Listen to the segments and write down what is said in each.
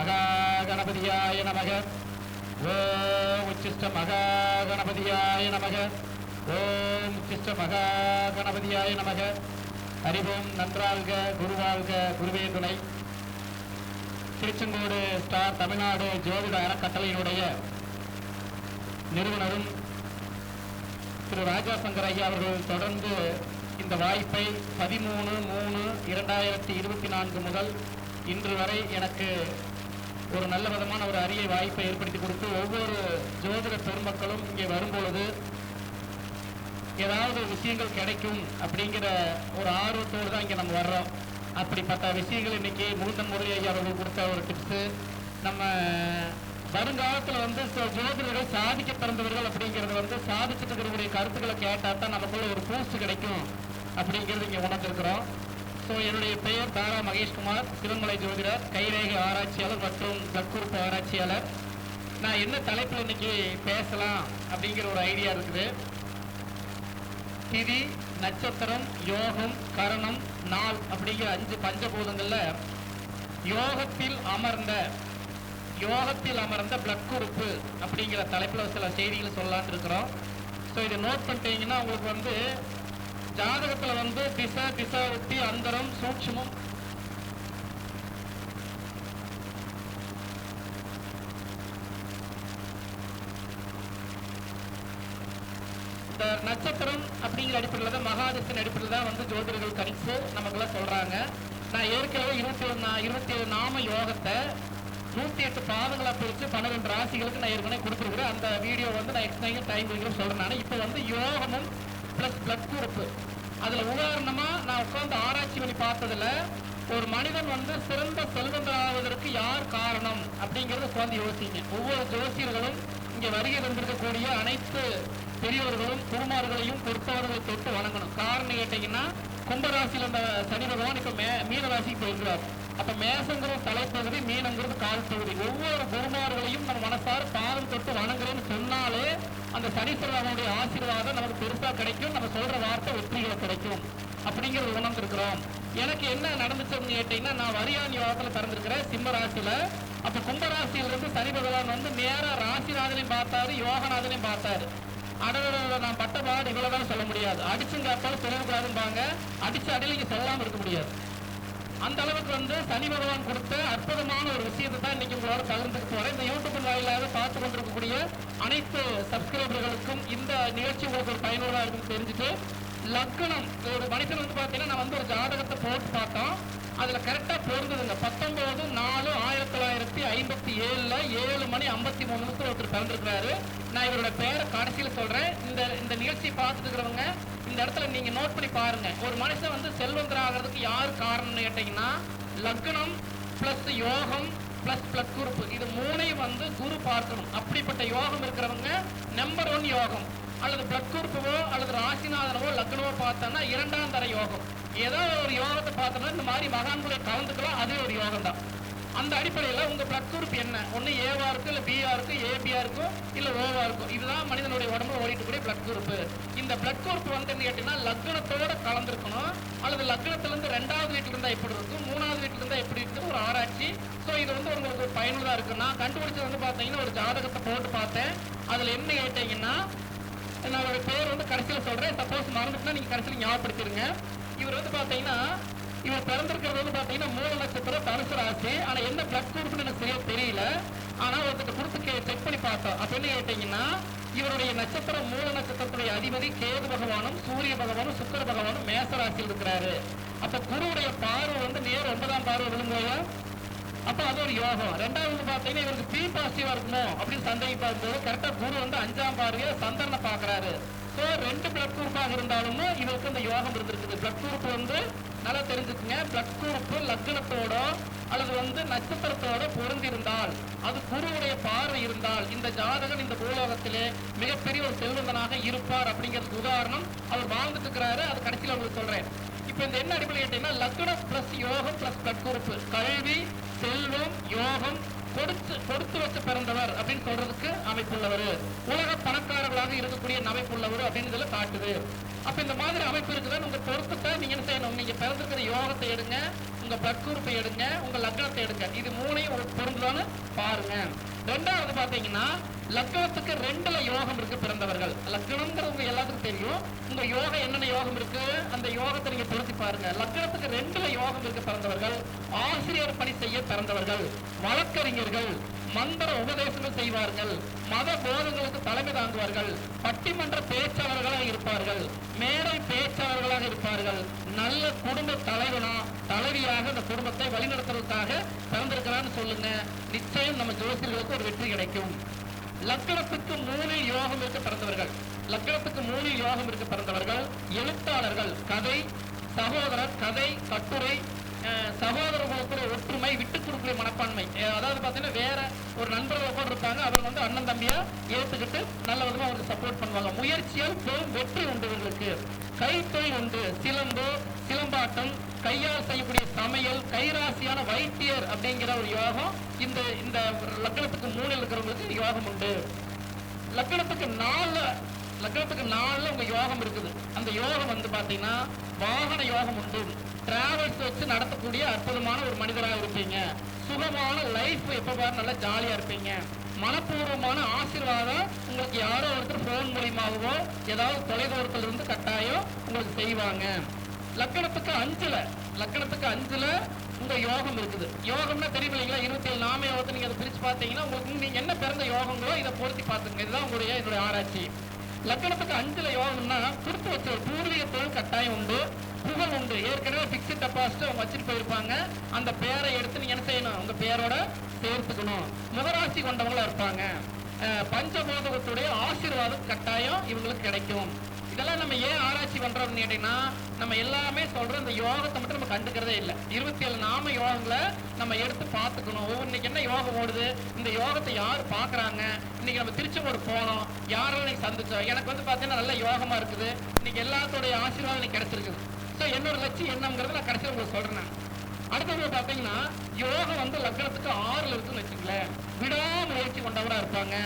மகா கணபதியாய நமக. ஓம் உச்சிஷ்ட மகா கணபதியாய நமக. ஓம் உச்சிஷ்ட மகா கணபதியாய நமக அறிவோம் நன்றாழ்க குருவாழ்க குருவே துணை. திருச்செங்கோடு ஸ்டார் தமிழ்நாடு ஜோதிட அறக்கட்டளையினுடைய நிறுவனரும் திரு ராஜா சங்கர் ஐயா அவர்கள் தொடர்ந்து இந்த வாய்ப்பை பதிமூணு மூணு இரண்டாயிரத்தி இருபத்தி நான்கு முதல் இன்று வரை எனக்கு ஒரு நல்ல விதமான ஒரு அரிய வாய்ப்பை ஏற்படுத்தி கொடுத்து ஒவ்வொரு ஜோதிட பெருமக்களும் இங்கே வரும்பொழுது ஏதாவது விஷயங்கள் கிடைக்கும் அப்படிங்கிற ஒரு ஆர்வத்தோடு தான் இங்கே நம்ம வர்றோம். அப்படிப்பட்ட விஷயங்கள் இன்னைக்கு மூத்த முரளி ஐயா அவர்கள் கொடுத்த ஒரு டிப்ஸு நம்ம வருங்காலத்தில் வந்து சோ- ஜோதிடர்கள் சாதிக்க பிறந்தவர்கள் அப்படிங்கிறது வந்து சாதிச்சுட்டு இருக்கக்கூடிய கருத்துக்களை கேட்டால் தான் நமக்குள்ள ஒரு பூஸ்ட் கிடைக்கும் அப்படிங்கிறது இங்கே உணர்ந்துருக்கிறோம். ஸோ என்னுடைய பெயர் தாரா மகேஷ்குமார். சிவன்மலை ஜோதிடர் கைரேகை ஆராய்ச்சியாளர் மற்றும் தற்குறிப்பு ஆராய்ச்சியாளர். நான் என்ன தலைப்பில் இன்னைக்கு பேசலாம் அப்படிங்கிற ஒரு ஐடியா இருக்குது. திதி நட்சத்திரம் யோகம் கரணம் நாள் அப்படிங்கிற அஞ்சு பஞ்சபூதங்களில் யோகத்தில் அமர்ந்த யோகத்தில் அமர்ந்த பிளட் குறுப்பு அப்படிங்கிற தலைப்பில் சில செய்திகளை சொல்லலாம்னு இருக்கிறோம். ஸோ இதை நோட் பண்ணிட்டீங்கன்னா உங்களுக்கு வந்து ஜாதகத்துல வந்து திசை உத்தி அந்தரம் சூட்சமம். இந்த நட்சத்திரம் அப்படிங்கிற அடிப்படையில் தான் மகாதசன் அடிப்படையில் தான் வந்து ஜோதிடர்கள் கணிச்சு நமக்கெல்லாம் சொல்றாங்க. நான் ஏற்கனவே இருபத்தி ஒரு நா- இருபத்தி ஏழு நாம யோகத்தை நூற்றி எட்டு பாதங்களாக பிரித்து பன்னிரெண்டு ராசிகளுக்கு நான் ஏற்கனவே கொடுத்துருக்குறேன். அந்த வீடியோ வந்து நான் எக்ஸ்ட்ரா டைம் கொடுக்குறேன் சொல்கிறேன் நான் இப்போ வந்து யோகமும் ப்ளஸ் பிளட் குரூப்பு அதில் உதாரணமாக நான் உட்கார்ந்து ஆராய்ச்சி பண்ணி பார்த்ததுல ஒரு மனிதன் வந்து சிறந்த செல்வந்தராவதற்கு யார் காரணம் அப்படிங்கிறத உட்காந்து யோசிங்க. ஒவ்வொரு ஜோசியர்களும் இங்கே வருகை தந்திருக்கக்கூடிய அனைத்து பெரியவர்களும் குருமார்களையும் பொறுத்தவர்களை தொட்டு வணங்கணும். காரணம் கேட்டீங்கன்னா கும்பராசியில் இருந்த சனி பகவான் இப்போ மே மீனராசிக்கு போயிருக்கிறார். அப்ப மேசங்கிறது தலைப்பகுதி மீனங்கிறது கால் பகுதி. ஒவ்வொரு குருமார்களையும் நம்ம மனசார பாதம் தொட்டு வணங்குறேன்னு சொன்னாலே அந்த சனீஸ்வரனுடைய ஆசீர்வாதம் நமக்கு பெருசா கிடைக்கும். நம்ம சொல்ற வார்த்தை வெற்றிகளை கிடைக்கும். அப்படிங்கிறது உணர்ந்திருக்கிறோம் எனக்கு என்ன நடந்துச்சுன்னு கேட்டீங்கன்னா நான் வரியாணி யோகத்துல பிறந்திருக்கிறேன் சிம்ம ராசியில அப்ப கும்பராசியிலிருந்து சனி பகவான் வந்து நேரா ராசிநாதனையும் பார்த்தாரு யோகநாதனையும் பார்த்தாரு. அடல நான் பட்ட பாடு இவ்வளவுதான் சொல்ல முடியாது அடிச்சுங்க அப்பாலும் சொல்லக்கூடாதும்பாங்க அடிச்சு அடியில் இங்க சொல்லாம இருக்க முடியாது அந்த அளவுக்கு வந்து சனி பகவான் கொடுத்த அற்புதமான ஒரு விஷயத்தை தான் இன்னைக்கு உங்களோட பகிர்ந்துட்டு இந்த யூடியூப் வாயிலாக பார்த்து கொண்டிருக்கக்கூடிய அனைத்து சப்ஸ்கிரைபர்களுக்கும் இந்த நிகழ்ச்சி உங்களுக்கு ஒரு பயனுள்ளதாக இருக்குன்னு தெரிஞ்சுட்டு லக்னம் ஒரு மனுஷன் வந்து பார்த்தீங்கன்னா நான் வந்து ஒரு ஜாதகத்தை போட்டு பார்த்தோம் அதுல கரெக்டா பொருந்ததுங்க. பத்தொன்பது நாலு ஆயிரத்தி தொள்ளாயிரத்தி ஐம்பத்தி ஏழுல ஏழு மணி ஐம்பத்தி மூணு ஒருத்தர் பிறந்திருக்கிறாரு. நான் இவரோட பேரை கடைசியில சொல்றேன். இந்த இந்த நிகழ்ச்சியை பார்த்துருக்கிறவங்க இந்த இடத்துல நீங்க நோட் பண்ணி பாருங்க. ஒரு மனுஷன் வந்து செல்வந்தராகிறதுக்கு யார் காரணம்னு கேட்டீங்கன்னா லக்னம் பிளஸ் யோகம் பிளஸ் பிளஸ் குரூப் இது மூணையும் வந்து குரு பார்க்கணும். அப்படிப்பட்ட யோகம் இருக்கிறவங்க நம்பர் ஒன் யோகம். அல்லது பிளட் அல்லது ராசிநாதனவோ லக்னவோ பார்த்தோம்னா இரண்டாம் தர யோகம். ஏதோ ஒரு யோகத்தை பார்த்தோம்னா இந்த மாதிரி மகான்களை கலந்துக்கலாம் அதே ஒரு யோகம் தான் அந்த அடிப்படையில் உங்கள் பிளட் குரூப் என்ன? ஒன்று ஏவா இருக்கும் இல்லை பிஆ இருக்கும் ஏபியா இருக்கும் இல்லை ஓவா இருக்கும். இதுதான் மனிதனுடைய உடம்புல ஓடிட்டுக்கூடிய பிளட் குரூப் இந்த பிளட் குரூப் வந்து என்ன கேட்டீங்கன்னா லக்னத்தோட கலந்துருக்கணும். அல்லது லக்னத்துலேருந்து ரெண்டாவது வீட்டில் இருந்தால் எப்படி இருக்கும்? மூணாவது வீட்டில் இருந்தால் எப்படி இருக்கும்? ஒரு ஆராய்ச்சி. ஸோ இது வந்து உங்களுக்கு ஒரு பயனுள்ளதா நான் கண்டுபிடிச்சது வந்து பார்த்தீங்கன்னா ஒரு ஜாதகத்தை போட்டு பார்த்தேன். அதில் என்ன கேட்டீங்கன்னா நான் அவரோட பேர் வந்து கடைசியில் சொல்கிறேன் சப்போஸ் மறந்துட்டுனா நீங்கள் கடைசியில் ஞாபகப்படுத்திடுங்க. இவர் வந்து பார்த்தீங்கன்னா இவர் பிறந்திருக்கிறது வந்து பார்த்தீங்கன்னா மூல நட்சத்திரம் தனுசு ராசி. ஆனால் என்ன பிளட் குரூப்னு எனக்கு சரியாக தெரியல. ஆனால் ஒருத்தர் கொடுத்து செக் பண்ணி பார்த்தோம். அப்படின்னு கேட்டிங்கன்னா இவருடைய நட்சத்திரம் மூல நட்சத்திரத்துடைய அதிபதி கேது பகவானும் சூரிய பகவானும் சுக்கர பகவானும் மேச ராசியில் இருக்கிறாரு. அப்போ குருவுடைய பார்வை வந்து நேர் ஒன்பதாம் பார்வை விழுந்தோயா அப்போ அது ஒரு யோகம். ரெண்டாவது பார்த்தீங்கன்னா இவருக்கு பி பாசிட்டிவாக இருக்குமோ அப்படின்னு சந்தேகம் பார்க்கும்போது கரெக்டாக குரு வந்து அஞ்சாம் பார்வையை சந்திரனை பார்க்குறாரு. ஸோ ரெண்டு பிளட் குரூப்பாக இருந்தாலும் இவருக்கு இந்த யோகம் இருந்திருக்குது. பிளட் குரூப் வந்து நல்லா தெரிஞ்சுக்குங்க. பிளட் குரூப் லக்னத்தோட அல்லது வந்து நட்சத்திரத்தோட பொருந்தி இருந்தால் அது குருவுடைய பார்வை இருந்தால் இந்த ஜாதகன் இந்த பூலோகத்திலே மிகப்பெரிய ஒரு செல்வந்தனாக இருப்பார் அப்படிங்கிறதுக்கு உதாரணம் அவர் வாழ்ந்துட்டு இருக்கிறாரு அது கடைசியில் உங்களுக்கு சொல்றேன். இப்போ இந்த என்ன அடிப்படை கேட்டீங்கன்னா லக்னம் பிளஸ் யோகம் பிளஸ் பிளட் குரூப் கல்வி செல்வம் யோகம் கொடுத்து கொடுத்து வச்சு பிறந்தவர் அப்படின்னு சொல்றதுக்கு அமைப்புள்ளவர். உலக பணக்காரர்களாக இருக்கக்கூடிய அமைப்புள்ளவர் அப்படின்னு இதுல காட்டுது. அப்ப இந்த மாதிரி அமைப்பு இருக்குதுன்னு உங்க பொறுப்பத்தை நீங்க என்ன செய்யணும்? நீங்க பிறந்திருக்கிற யோகத்தை எடுங்க. உங்க பக்குறுப்பை எடுங்க. உங்க லக்னத்தை எடுங்க. இது மூணையும் உங்களுக்கு பாருங்க. ரெண்டாவது பாத்தீங்கன்னா லக்னத்துக்கு ரெண்டுல யோகம் இருக்கு பிறந்தவர்கள். லக்னம்ங்கிறவங்க எல்லாத்துக்கும் தெரியும். உங்க யோகம் என்னென்ன யோகம் இருக்கு? அந்த யோகத்தை நீங்க பொருத்தி பாருங்க. லக்னத்துக்கு ரெண்டுல யோகம் இருக்கு பிறந்தவர்கள். ஆசிரியர் பணி செய்ய பிறந்தவர்கள். வழக்கறிஞர்கள். மந்திர உபதேசங்கள் செய்வார்கள். மத போதங்களுக்கு தலைமை தாங்குவார்கள். பட்டிமன்ற பேச்சாளர்களாக இருப்பார்கள். மேடை பேச்சாளர்களாக இருப்பார்கள். நல்ல குடும்ப தலைவனா தலைவியாக அந்த குடும்பத்தை வழிநடத்துறதுக்காக பிறந்திருக்கிறான்னு சொல்லுங்க. நிச்சயம் நம்ம ஜோசியர்களுக்கு ஒரு வெற்றி கிடைக்கும். லக்கணத்துக்கு மூணு யோகம் இருக்க பிறந்தவர்கள். லக்கணத்துக்கு மூணு யோகம் இருக்க பிறந்தவர்கள். எழுத்தாளர்கள் கதை சகோதரர் கதை கட்டுரை சகோதர குலத்துல ஒற்றுமை விட்டு கொடுக்கக்கூடிய மனப்பான்மை. அதாவது பார்த்தீங்கன்னா வேற ஒரு நண்பர்கள் கூட இருப்பாங்க. அவங்க வந்து அண்ணன் தம்பியா ஏத்துக்கிட்டு நல்ல விதமா அவருக்கு சப்போர்ட் பண்ணுவாங்க. முயற்சியால் பெரும் வெற்றி உண்டு இவங்களுக்கு. கைத்தொழில் உண்டு. சிலம்பு சிலம்பாட்டம் கையால் செய்யக்கூடிய சமையல் கைராசியான வைத்தியர் அப்படிங்கிற ஒரு யோகம் இந்த இந்த லக்கணத்துக்கு மூணில் இருக்கிறவங்களுக்கு யோகம் உண்டு. லக்கணத்துக்கு நாலு லக்கணத்துக்கு நாளில் உங்க யோகம் இருக்குது. அந்த யோகம் வந்து பார்த்தீங்கன்னா வாகன யோகம் உண்டு. டிராவல்ஸ் வச்சு நடத்தக்கூடிய அற்புதமான ஒரு மனிதராக இருப்பீங்க. சுகமான லைஃப் எப்போ பாரு நல்லா ஜாலியாக இருப்பீங்க. மனப்பூர்வமான ஆசீர்வாதம் உங்களுக்கு யாரோ ஒருத்தர் ஃபோன் மூலியமாகவோ ஏதாவது தொலைதூரத்தில் இருந்து கட்டாயம் உங்களுக்கு செய்வாங்க. லக்கணத்துக்கு அஞ்சுல லக்கணத்துக்கு அஞ்சுல உங்க யோகம் இருக்குது. யோகம்னா தெரியும் இல்லைங்களா? இருபத்தி ஏழு நாம யோகத்தை நீங்க அதை பிரிச்சு பார்த்தீங்கன்னா உங்களுக்கு நீங்க என்ன பிறந்த யோகங்களோ இதை பொருத்தி பார்த்துங்க இதுதான் உங்களுடைய என்னுடைய ஆராய்ச்சி. லக்கணத்துக்கு அஞ்சுல யோகம்னா கொடுத்து வச்ச பூர்வீக தொழில் கட்டாயம் உண்டு. புகழ் உண்டு. ஏற்கனவே பிக்ஸ்ட் டெபாசிட் அவங்க வச்சுட்டு போயிருப்பாங்க. அந்த பேரை எடுத்து நீங்க என்ன செய்யணும்? உங்க பேரோட சேர்த்துக்கணும். முகராசி கொண்டவங்களா இருப்பாங்க. பஞ்சபோதகத்துடைய ஆசீர்வாதம் கட்டாயம் இவங்களுக்கு கிடைக்கும். இதெல்லாம் நம்ம ஏன் ஆராய்ச்சி பண்றோம்னு கேட்டீங்கன்னா நம்ம எல்லாமே சொல்றோம் இந்த யோகத்தை மட்டும் நம்ம கண்டுக்கிறதே இல்லை. இருபத்தி ஏழு நாம யோகங்களை நம்ம எடுத்து பார்த்துக்கணும். ஒவ்வொரு இன்னைக்கு என்ன யோகம் ஓடுது? இந்த யோகத்தை யார் பார்க்குறாங்க? இன்னைக்கு நம்ம திருச்செங்கோடு போனோம். யாரெல்லாம் இன்னைக்கு சந்திச்சோம்? எனக்கு வந்து பார்த்தீங்கன்னா நல்ல யோகமா இருக்குது. இன்னைக்கு எல்லாத்தோடைய ஆசீர்வாதம் எனக்கு கிடைச்சிருக்குது. ஸோ என்னோட லட்சியம் என்னங்கிறத நான் கடைசியில் உங்களுக்கு சொல்றேன் அடுத்தது பார்த்தீங்கன்னா யோகம் வந்து லக்னத்துக்கு ஆறுல இருக்குன்னு வச்சுங்களேன் விடாமுயற்சி கொண்டவரா இருப்பாங்க.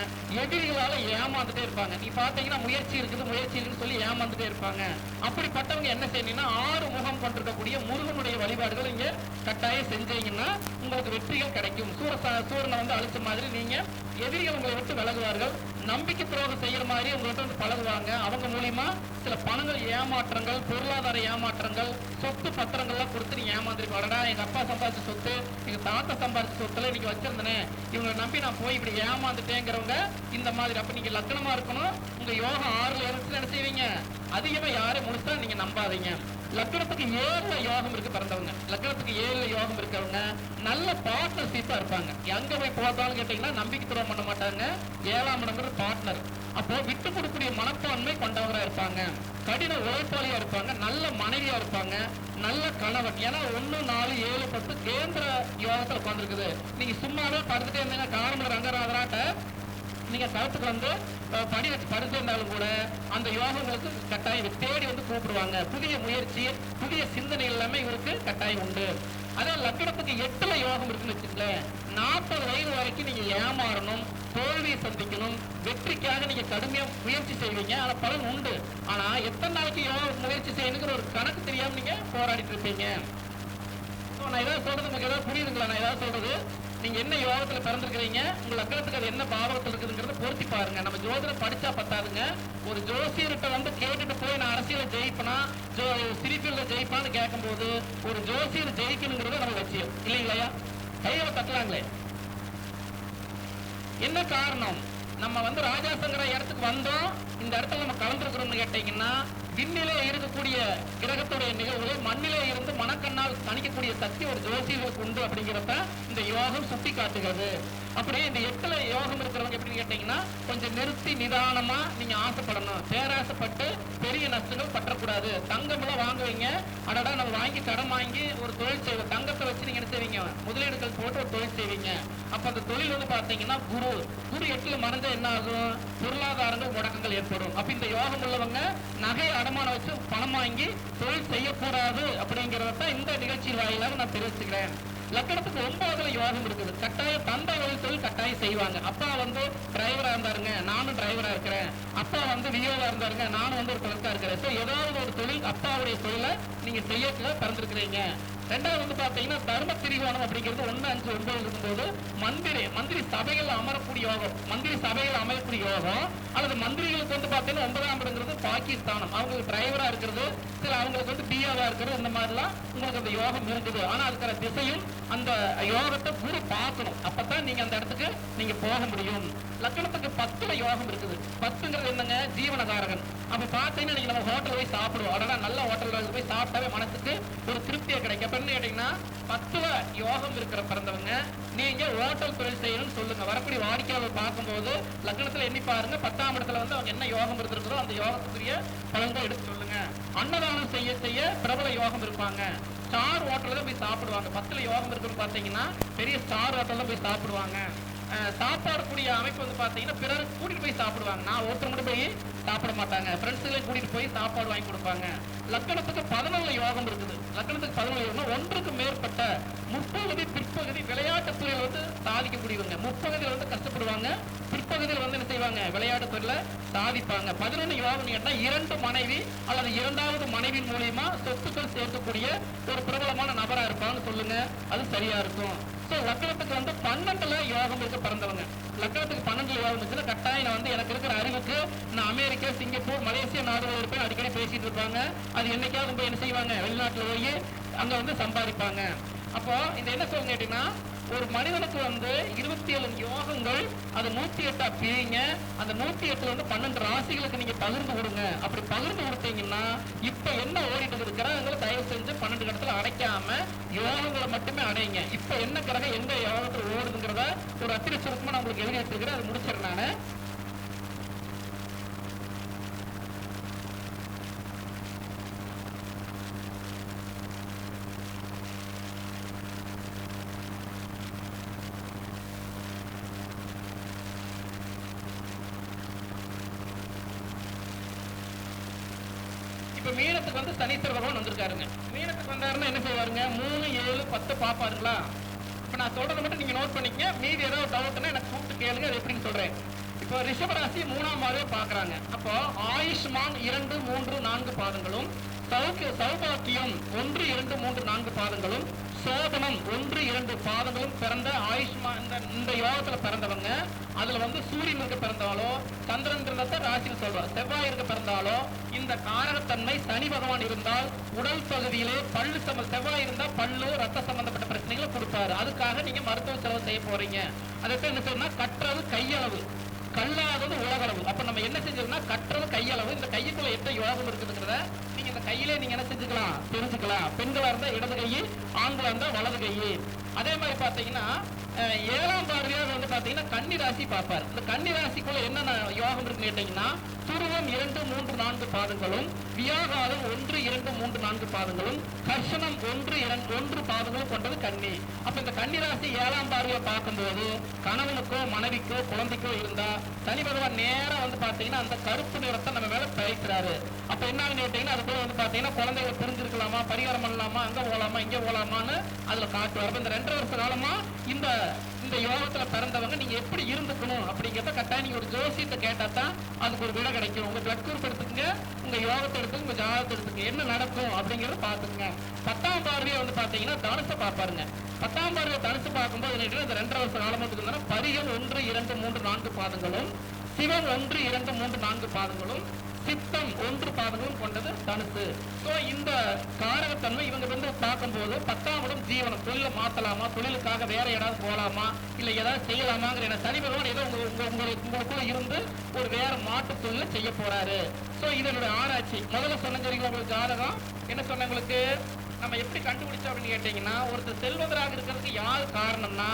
எதிரிகளால ஏமாந்துட்டே இருப்பாங்க. நீ பார்த்தீங்கன்னா முயற்சி இருக்குது முயற்சி இருக்குன்னு சொல்லி ஏமாந்துட்டே இருப்பாங்க. அப்படிப்பட்டவங்க என்ன செய்யணும்னா ஆறு முகம் கொண்டிருக்கக்கூடிய முருகனுடைய வழிபாடுகள் இங்க கட்டாயம் செஞ்சீங்கன்னா உங்களுக்கு வெற்றிகள் கிடைக்கும். சூர சூரனை வந்து அழிச்ச மாதிரி நீங்க எதிரிகள் உங்களை விட்டு விலகுவார்கள். நம்பிக்கை துரோகம் செய்யற மாதிரி உங்கள்கிட்ட வந்து பழகுவாங்க. அவங்க மூலியமா சில பணங்கள் ஏமாற்றங்கள் பொருளாதார ஏமாற்றங்கள் சொத்து பத்திரங்கள்லாம் கொடுத்து நீ ஏமாந்துருக்கீங்க அடடா எங்க அப்பா சம்பாதிச்ச சொத்து எங்க தாத்தா சம்பாதிச்ச சொத்துல இன்னைக்கு வச்சிருந்தேனே இவங்களை நம்பி நான் போய் இப்படி ஏமாந்துட்டேங்கிறவங்க இந்த மாதிரி அப்ப நீங்க லக்னமா இருக்கணும். உங்க யோகம் ஆறுல இருந்துச்சுன்னு என்ன செய்வீங்க அதிகமா யாரும் முடிச்சா நீங்க நம்பாதீங்க. லக்னத்துக்கு ஏழுல யோகம் இருக்கு பிறந்தவங்க. லக்னத்துக்கு ஏழுல யோகம் இருக்கிறவங்க நல்ல பார்ட்னர்ஷிப்பா இருப்பாங்க. எங்க போய் போட்டாலும் கேட்டீங்கன்னா நம்பிக்கை துரோகம் பண்ண மாட்டாங்க. ஏழாம் இடங்கிறது பார்ட்னர் அப்போ விட்டு கொடுக்கக்கூடிய மனப்பான்மை கொண்டவராக இருப்பாங்க. கடின உழைப்பாளியா இருப்பாங்க. நல்ல மனைவியா இருப்பாங்க. நல்ல கணவன். ஏன்னா ஒன்று நாலு ஏழு பத்து கேந்திர யோகத்தில் உட்காந்துருக்குது நீங்க சும்மாவே படுத்துட்டே இருந்தீங்கன்னா காரணம் ரங்கராதராட்ட நீங்க தளத்துக்கு வந்து படி வச்சு படுத்திருந்தாலும் கூட அந்த யோகங்களுக்கு கட்டாயம் தேடி வந்து கூப்பிடுவாங்க. புதிய முயற்சி புதிய சிந்தனை எல்லாமே இவருக்கு கட்டாயம் உண்டு. அதே லக்கணத்துக்கு எட்டுல யோகம் இருக்குன்னு வச்சுக்கல நாற்பது வயது வரைக்கும் நீங்க ஏமாறணும். தோல்வியை சந்திக்கணும். வெற்றிக்காக நீங்க கடுமையா முயற்சி செய்வீங்க. ஆனா பலன் உண்டு. ஆனா எத்தனை நாளைக்கு எவ்வளவு முயற்சி செய்யணுங்கிற ஒரு கணக்கு தெரியாம நீங்க போராடிட்டு இருப்பீங்க. நான் ஏதாவது சொல்றது உங்களுக்கு ஏதாவது புரியுதுங்களா? நான் ஏதாவது சொல்றது? நீங்க என்ன யோகத்துல பிறந்திருக்கிறீங்க? உங்க லக்கணத்துக்கு அது என்ன பாவகத்தில் இருக்குதுங்கிறத பொருத்தி பாருங்க. நம்ம ஜோதிடம் படிச்சா பத்தாதுங்க. ஒரு ஜோசியர்கிட்ட வந்து கேட்டுட்டு போய் நான் அரசியல ஜெயிப்பனா? ஜோ சிரிஃபீல்ட்ல ஜெயிப்பான்னு கேட்கும்போது ஒரு ஜோசியர் ஜெயிக்கணுங்கிறது நம்ம லட்சியம். இல்லைங்களா கையில தட்டலாங்களே. என்ன காரணம்? நம்ம வந்து ராஜாசங்கர இடத்துக்கு வந்தோம். இந்த இடத்துல நம்ம கலந்துருக்கிறோம்னு கேட்டீங்கன்னா விண்ணிலே இருக்கக்கூடிய கிரகத்துடைய நிகழ்வுகளை மண்ணிலே இருந்து மனக்கண்ணால் கணிக்கக்கூடிய சக்தி ஒரு ஜோசியர்களுக்கு உண்டு அப்படிங்கிறத இந்த யோகம் சுட்டி காட்டுகிறது அப்படியே இந்த எட்டுல யோகம் இருக்கிறவங்க எப்படின்னு கேட்டீங்கன்னா கொஞ்சம் நிறுத்தி நிதானமா நீங்க ஆசைப்படணும். பேராசைப்பட்டு பெரிய நஷ்டங்கள் பற்றக்கூடாது. தங்கம் எல்லாம் வாங்குவீங்க. அடடா நம்ம வாங்கி கடன் வாங்கி ஒரு தொழில் செய்வோம். தங்கத்தை வச்சு நீங்க என்ன செய்வீங்க? முதலீடுகள் போட்டு ஒரு தொழில் செய்வீங்க. அப்ப அந்த தொழில் வந்து பாத்தீங்கன்னா குரு. குரு எட்டுல மறைஞ்சா என்ன ஆகும்? பொருளாதாரங்கள் முடக்கங்கள் ஏற்படும். அப்ப இந்த யோகம் உள்ளவங்க நகை அடமான வச்சு பணம் வாங்கி தொழில் செய்யக்கூடாது அப்படிங்கறத இந்த நிகழ்ச்சி வாயிலாக நான் தெரிவிச்சுக்கிறேன். லக்கணத்துக்கு ஒன்பதுல யோகம் இருக்குது கட்டாயம் தந்தை வழி தொழில் கட்டாயம் செய்வாங்க. அப்பா வந்து டிரைவரா இருந்தாருங்க நானும் டிரைவரா இருக்கிறேன். அப்பா வந்து வியோவா இருந்தாருங்க நானும் வந்து ஒரு கிளர்க்கா இருக்கிறேன். ஸோ ஏதாவது ஒரு தொழில் அப்பாவுடைய தொழிலை நீங்க செய்யக்குள்ள பிறந்திருக்கிறீங்க. ரெண்டாவது வந்து பாத்தீங்கன்னா தர்ம திரிகோணம் அப்படிங்கிறது ஒண்ணு அஞ்சு ஒன்பது இருக்கும்போது மந்திரி மந்திரி சபைகள் அமரக்கூடிய யோகம். மந்திரி சபைகள் அமையக்கூடிய யோகம் அல்லது மந்திரிகளுக்கு வந்து பாத்தீங்கன்னா ஒன்பதாம் இடங்கிறது பாகிஸ்தானம். அவங்களுக்கு டிரைவரா இருக்கிறது சில அவங்களுக்கு வந்து பிஏவா இருக்கிறது இந்த மாதிரிலாம் உங்களுக்கு அந்த யோகம் இருக்குது ஆனா அதுக்கான திசையும் அந்த யோகத்தை குரு பார்க்கணும். அப்பதான் நீங்க அந்த இடத்துக்கு நீங்க போக முடியும். லக்கணத்துக்கு பத்துல யோகம் இருக்குது. பத்துங்கிறது என்னங்க? ஜீவனகாரகன் அப்ப பாத்தீங்கன்னா நீங்க நம்ம ஹோட்டல் போய் சாப்பிடுவோம். அடடா நல்ல ஹோட்டல்ல போய் சாப்பிட்டாவே மனசுக்கு ஒரு திருப்தியை கிடைக்கும். அப்ப என்ன கேட்டீங்கன்னா பத்துல யோகம் இருக்கிற பிறந்தவங்க நீங்க ஹோட்டல் தொழில் செய்யணும்னு சொல்லுங்க. வரக்கூடிய வாடிக்கையாளர் பார்க்கும்போது லக்னத்துல எண்ணி பாருங்க. பத்தாம் இடத்துல வந்து அவங்க என்ன யோகம் இருந்திருக்கிறோ அந்த யோகத்துக்குரிய பலன்கள் எடுத்து சொல்லுங்க. அன்னதானம் செய்ய செய்ய பிரபல யோகம் இருப்பாங்க. ஸ்டார் ஹோட்டலில் தான் போய் சாப்பிடுவாங்க. பத்தில் யோகம் இருக்குன்னு பார்த்தீங்கன்னா பெரிய ஸ்டார் ஹோட்டலில் போய் சாப்பிடுவாங்க. சாப்பாடக்கூடிய சாப்பாடு கூடிய அமைப்பு வந்து பார்த்தீங்கன்னா பிறர் கூட்டிகிட்டு போய் சாப்பிடுவாங்க. நான் ஒருத்தர் மட்டும் போய் சாப்பிட மாட்டாங்க. ஃப்ரெண்ட்ஸுகளை கூட்டிட்டு போய் சாப்பாடு வாங்கி கொடுப்பாங்க. லக்கணத்துக்கு பதினொன்று யோகம் இருக்குது. லக்கணத்துக்கு பதினொன்று யோகம் ஒன்றுக்கு மேற்பட்ட முற்பகுதி பிற்பகுதி விளையாட்டுத் துறையில் வந்து சாதிக்கக்கூடியவங்க. முற்பகுதியில் வந்து கஷ்டப்படுவாங்க. பிற்பகுதியில் வந்து என்ன செய்வாங்க? விளையாட்டு துறையில் சாதிப்பாங்க. பதினொன்று யோகம் கேட்டா இரண்டு மனைவி அல்லது இரண்டாவது மனைவியின் மூலியமா சொத்துக்கள் சேர்க்கக்கூடிய ஒரு பிரபலமான நபரா இருப்பான்னு சொல்லுங்க. அது சரியா இருக்கும். ஸோ லக்கணத்துக்கு வந்து பன்னெண்டுல யோகம் இருக்க பிறந்தவங்க. லக்கணத்துக்கு பன்னெண்டுல யோகம் இருந்துச்சுன்னா கட்டாயம் வந்து எனக்கு இருக்கிற அறிவுக்கு நான் அமெரிக்கா சிங்கப்பூர் மலேசியா நாடுகள் இருப்பேன். அடிக்கடி பேசிட்டு இருப்பாங்க. அது என்னைக்காவது போய் என்ன செய்வாங்க? வெளிநாட்டில் போய் அங்கே வந்து சம்பாதிப்பாங்க. அப்போ இந்த என்ன சொல்லுங்க கேட்டீங்கன்னா ஒரு மனிதனுக்கு வந்து இருபத்தி ஏழு யோகங்கள் அது நூத்தி எட்டா பிரிங்க. அந்த நூத்தி எட்டுல வந்து பன்னெண்டு ராசிகளுக்கு நீங்க பகிர்ந்து கொடுங்க. அப்படி பகிர்ந்து கொடுத்தீங்கன்னா இப்ப என்ன ஓடிட்டு இருக்கிற கிரகங்களை தயவு செஞ்சு பன்னெண்டு இடத்துல அடைக்காம யோகங்களை மட்டுமே அடையுங்க இப்ப என்ன கிரகம் எந்த யோகத்துல ஓடுதுங்கிறத ஒரு அத்திரி சுருக்கமா நான் உங்களுக்கு எழுதி வச்சிருக்கிறேன். அதை முடிச்சிடறேன் நான். மீனத்துக்கு வந்து சனீஸ்வர பகவான் வந்திருக்காருங்க. மீனத்துக்கு வந்தாருன்னா என்ன செய்வாருங்க? மூணு ஏழு பத்து பாப்பாருங்களா? இப்போ நான் சொல்றதை மட்டும் நீங்க நோட் பண்ணிக்கங்க. மீதி ஏதாவது டவுட்னா எனக்கு கூப்பிட்டு கேளுங்க அது எப்படின்னு சொல்றேன். இப்போ ரிஷபராசி மூணாம் மாதம் பாக்குறாங்க அப்போ ஆயுஷ்மான் இரண்டு மூன்று நான்கு பாதங்களும் சௌக்கிய சௌபாக்கியம் ஒன்று இரண்டு மூன்று நான்கு பாதங்களும் சோதனம் ஒன்று இரண்டு பாதங்களும் பிறந்த ஆயுஷ்மான் இந்த இந்த யோகத்துல பிறந்தவங்க. அதுல வந்து சூரியன் இருக்க பிறந்தாலோ சந்திரன் இருந்த ராசியில் சொல்றார் செவ்வாய் இருக்க பிறந்தாலோ இந்த காரகத்தன்மை சனி பகவான் இருந்தால் உடல் பகுதியிலே பல்லு சம செவ்வாய் இருந்தா பல்லு ரத்த சம்பந்தப்பட்ட பிரச்சனைகளை கொடுப்பாரு. அதுக்காக நீங்க மருத்துவ செலவு செய்ய போறீங்க. அதை என்ன சொன்னா கற்றது கையளவு. கல்லாதது உலகளவு. அப்ப நம்ம என்ன செஞ்சோம்னா கற்றது கையளவு இந்த கையுக்குள்ள எத்த உலகம் இருக்குதுங்கிறத நீங்க இந்த கையிலே நீங்க என்ன செஞ்சுக்கலாம் தெரிஞ்சுக்கலாம். பெண்களா இருந்தா இடது கை ஆண்களா இருந்தா வலது கை அதே மாதிரி பாத்தீங்கன்னா ஏழாம் பார்வையாக வந்து பார்த்தீங்கன்னா கன்னி ராசி பார்ப்பார். இந்த கன்னி ராசிக்குள்ள என்னென்ன யோகம் இருக்குன்னு கேட்டீங்கன்னா துருவம் இரண்டு மூன்று நான்கு பாதங்களும் வியாகாரம் ஒன்று இரண்டு மூன்று நான்கு பாதங்களும் கர்ஷனம் ஒன்று இரண்டு ஒன்று பாதங்களும் கொண்டது கன்னி. அப்ப இந்த கன்னி ராசி ஏழாம் பார்வையை பார்க்கும்போது கணவனுக்கோ மனைவிக்கோ குழந்தைக்கோ இருந்தா சனி பகவான் வந்து பாத்தீங்கன்னா அந்த கருப்பு நிறத்தை நம்ம மேல பயிக்கிறாரு அப்ப என்ன கேட்டீங்கன்னா அது போல வந்து பாத்தீங்கன்னா குழந்தைகளை புரிஞ்சிருக்கலாமா பரிகாரம் பண்ணலாமா அங்க போகலாமா இங்க போகலாமான்னு அதுல காட்டுவார். இந்த ரெண்டு வருஷ காலமா இந்த இந்த யோகத்துல பிறந்தவங்க நீங்க எப்படி இருந்துக்கணும் அப்படிங்கிறத கட்டாயம் நீங்க ஒரு ஜோசியத்தை கேட்டா தான் அதுக்கு ஒரு விடை கிடைக்கும். உங்க பிளட் குரூப் எடுத்துக்கங்க உங்க யோகத்தை எடுத்துக்க உங்க ஜாதகத்தை எடுத்துக்க என்ன நடக்கும் அப்படிங்கறத பாத்துக்கங்க பத்தாம் பார்வையை வந்து பாத்தீங்கன்னா தனுசை பாப்பாருங்க பத்தாம் பார்வை தனுசு பார்க்கும்போது என்ன இந்த ரெண்டரை வருஷ காலமத்துக்கு பரிகள் ஒன்று இரண்டு மூன்று நான்கு பாதங்களும் சிவன் ஒன்று இரண்டு மூன்று நான்கு பாதங்களும் சித்தம் ஒன்று பாதங்களும் கொண்டது தனுசு. ஸோ இந்த காரகத்தன்மை இவங்க வந்து பார்க்கும்போது பத்தாம் இடம் ஜீவனம் தொழிலை மாற்றலாமா தொழிலுக்காக வேற ஏதாவது போகலாமா இல்லை ஏதாவது செய்யலாமாங்கிற என சனி பகவான் ஏதோ உங்க உங்க உங்களுக்கு உங்களுக்குள்ள இருந்து ஒரு வேற மாற்று தொழிலை செய்ய போறாரு. ஸோ இதனுடைய ஆராய்ச்சி. முதல்ல சொன்னது உங்களுக்கு ஜாதகம்? என்ன சொன்ன உங்களுக்கு? நம்ம எப்படி கண்டுபிடிச்சோம் அப்படின்னு கேட்டீங்கன்னா ஒருத்தர் செல்வந்தராக இருக்கிறதுக்கு யார் காரணம்னா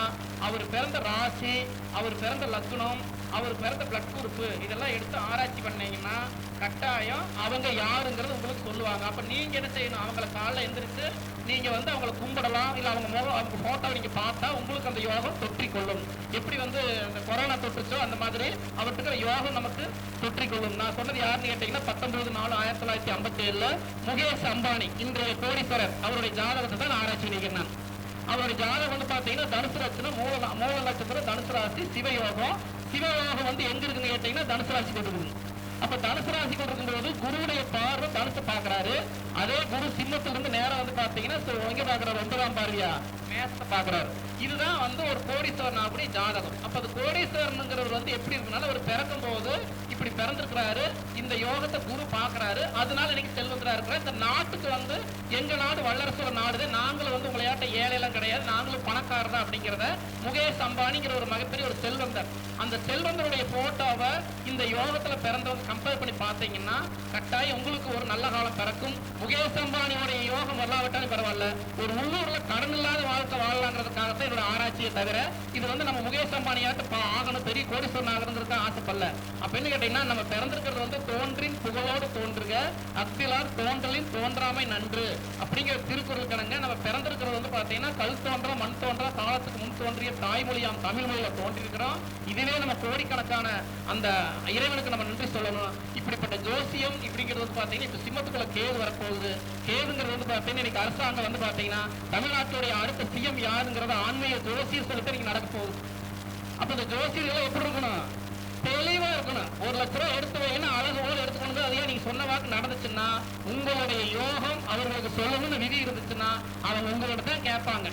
அவர் பிறந்த ராசி அவர் பிறந்த லக்னம் அவர் பிறந்த பிளட் குரூப்பு இதெல்லாம் எடுத்து ஆராய்ச்சி பண்ணீங்கன்னா கட்டாயம் அவங்க யாருங்கிறது உங்களுக்கு சொல்லுவாங்க. அப்போ நீங்கள் என்ன செய்யணும்? அவங்கள காலைல எந்திரிச்சு நீங்கள் வந்து அவங்கள கும்பிடலாம். இல்லை அவங்க முகம் அவங்க போட்டோவை நீங்கள் பார்த்தா உங்களுக்கு அந்த யோகம் தொற்றிக்கொள்ளும். எப்படி வந்து இந்த கொரோனா தொற்றுச்சோ அந்த மாதிரி அவருக்கு யோகம் நமக்கு தொற்றிக்கொள்ளும். நான் சொன்னது யாருன்னு கேட்டீங்கன்னா பத்தொன்பது நாலு ஆயிரத்தி தொள்ளாயிரத்தி ஐம்பத்தி ஏழில் முகேஷ் அம்பானி இன்றைய கோடீஸ்வரர். அவருடைய ஜாதகத்தை தான் நான் ஆராய்ச்சி பண்ணிக்கிறேன் அவர் அவருடைய ஜாதகம் வந்து பார்த்தீங்கன்னா தனுசு லட்சணம் மூல மூல நட்சத்திரம் தனுசு ராசி சிவயோகம். சிவயோகம் வந்து எங்க இருக்குன்னு கேட்டீங்கன்னா தனுசு ராசி கொடுக்குது அப்ப தனுசு ராசி கொடுக்கும்போது குருவுடைய பார்வை தனுசு பாக்குறாரு அதே குரு சிம்மத்துல இருந்து நேரம் வந்து பாத்தீங்கன்னா எங்க பாக்குறாரு ஒன்பதாம் பார்வையா? மேசத்தை பாக்குறாரு இதுதான் வந்து ஒரு கோடீஸ்வரன் அப்படி ஜாதகம். அப்ப அது கோடீஸ்வரனுங்கிறவர் வந்து எப்படி இருக்குனால அவர் பிறக்கும் போது இப்படி பிறந்திருக்கிறாரு. இந்த யோகத்தை குரு பாக்குறாரு அதனால இன்னைக்கு செல்வந்தரா இருக்கிறார். இந்த நாட்டுக்கு வந்து எங்க நாடு வல்லரசோட நாடு நாங்களும் வந்து உங்களையாட்ட ஏழையெல்லாம் கிடையாது. நாங்களும் பணக்காரர் தான் அப்படிங்கிறத முகேஷ் அம்பானிங்கிற ஒரு மிகப்பெரிய ஒரு செல்வந்தர். அந்த செல்வந்தருடைய போட்டோவை இந்த யோகத்துல பிறந்தவங்க கம்பேர் பண்ணி பார்த்தீங்கன்னா கட்டாயம் உங்களுக்கு ஒரு நல்ல காலம் பிறக்கும். முகேஷ் அம்பானியோடைய யோகம் வரலாவிட்டாலும் பரவாயில்ல. ஒரு உள்ளூர்ல கடன் இல்லாத வாழ்க்கை வாழலாங்கிறதுக்காகத்தான் என்னோட ஆராய்ச்சியை தவிர இது வந்து நம்ம முகேஷ் அம்பானியாட்ட ஆகணும். பெரிய கோடீஸ்வரன் ஆகணுங்கிறதுக்கு ஆசைப்படல. அப்ப என்ன கேட்டீங்கன்னா நம்ம பிறந்திருக்கிறது வந்து தோன்றின் புகழோடு தோன்றுக அத்திலார் தோன்றலின் தோன்றாமை நன்று. அப்படிங்கிற திருக்குறள் கணங்க நம்ம பிறந்திருக்கிற பார்த்தீங்கன்னா கல் தோன்றா மண் தோன்றா காலத்துக்கு முன் தோன்றிய தாய்மொழியாம் தமிழ் மொழியில தோன்றியிருக்கிறோம். இதுவே நம்ம கோடிக்கணக்கான அந்த இறைவனுக்கு நம்ம நன்றி சொல்லணும். இப்படிப்பட்ட ஜோசியம் இப்படிங்கிறது வந்து பாத்தீங்கன்னா இப்போ சிம்மத்துக்குள்ள கேது வரப்போகுது. கேதுங்கிறது வந்து பாத்தீங்கன்னா இன்னைக்கு அரசாங்கம் வந்து பாத்தீங்கன்னா தமிழ்நாட்டுடைய அடுத்த சிஎம் யாருங்கிறத ஆன்மீக ஜோசியம் சொல்லிட்டு இன்னைக்கு நடக்க போகுது. அப்போ இந்த ஜோசியம் எப்படி இருக்கணும்? தெளிவா இருக்கணும். ஒரு லட்ச ரூபா எடுத்து வைங்கன்னா அழகு போல நீங்க சொன்ன வாக்கு நடந்துச்சுன்னா உங்களுடைய யோகம் அவர்களுக்கு சொல்லணும்னு விதி இருந்துச்சுன்னா அவங்க உங்களோட தான் கேட்பாங்க.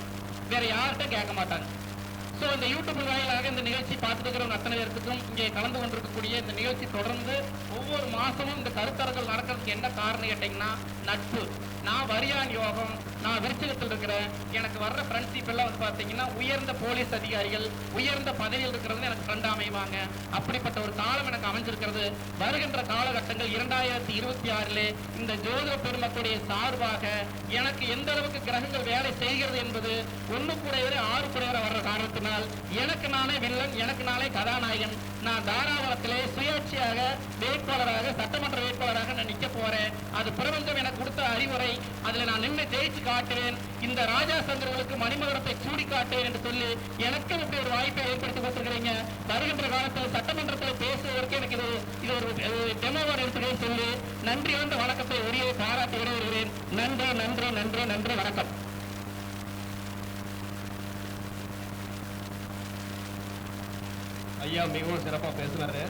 வேற யார்கிட்ட கேட்க மாட்டாங்க. ஸோ இந்த யூடியூப் வாயிலாக இந்த நிகழ்ச்சி பார்த்துட்டு அத்தனை பேருக்கும் இங்கே கலந்து கொண்டிருக்கக்கூடிய இந்த நிகழ்ச்சி தொடர்ந்து ஒவ்வொரு மாசமும் இந்த கருத்தரங்கள் நடக்கிறதுக்கு என்ன காரணம் கேட்டிங்கன்னா நட்பு. நான் வரியான் யோகம் நான் விருச்சகத்தில் இருக்கிறேன். எனக்கு வர்ற ஃப்ரெண்ட்ஷிப் எல்லாம் வந்து பார்த்தீங்கன்னா உயர்ந்த போலீஸ் அதிகாரிகள் உயர்ந்த பதவியில் இருக்கிறது எனக்கு ஃப்ரெண்டாக அமைவாங்க. அப்படிப்பட்ட ஒரு காலம் எனக்கு அமைஞ்சிருக்கிறது. வருகின்ற காலகட்டங்கள் இரண்டாயிரத்தி இருபத்தி ஆறில் இந்த ஜோதிட பெருமக்களுடைய சார்பாக எனக்கு எந்த அளவுக்கு கிரகங்கள் வேலை செய்கிறது என்பது ஒண்ணு கூட ஆறு கூட வர்ற காரணத்தினால் சொன்னால் எனக்கு நானே வில்லன் எனக்கு நானே கதாநாயகன். நான் தாராபுரத்திலே சுயேட்சையாக வேட்பாளராக சட்டமன்ற வேட்பாளராக நான் நிற்க போறேன். அது பிரபஞ்சம் எனக்கு கொடுத்த அறிவுரை. அதில் நான் நின்று ஜெயிச்சு காட்டுவேன். இந்த ராஜா சந்திரர்களுக்கு மணிமகரத்தை சூடி காட்டுவேன் என்று சொல்லி எனக்கு இப்படி ஒரு வாய்ப்பை ஏற்படுத்தி கொடுத்துருக்கிறீங்க. வருகின்ற காலத்தில் சட்டமன்றத்தில் பேசுவதற்கு எனக்கு இது இது ஒரு டெமோவாக எடுத்துக்கிறேன் சொல்லி நன்றி வந்த வணக்கத்தை உரிய பாராட்டி விட வருகிறேன் நன்றி நன்றி நன்றி நன்றி வணக்கம். ஐயா மிகவும் சிறப்பாக பேசுனாரு.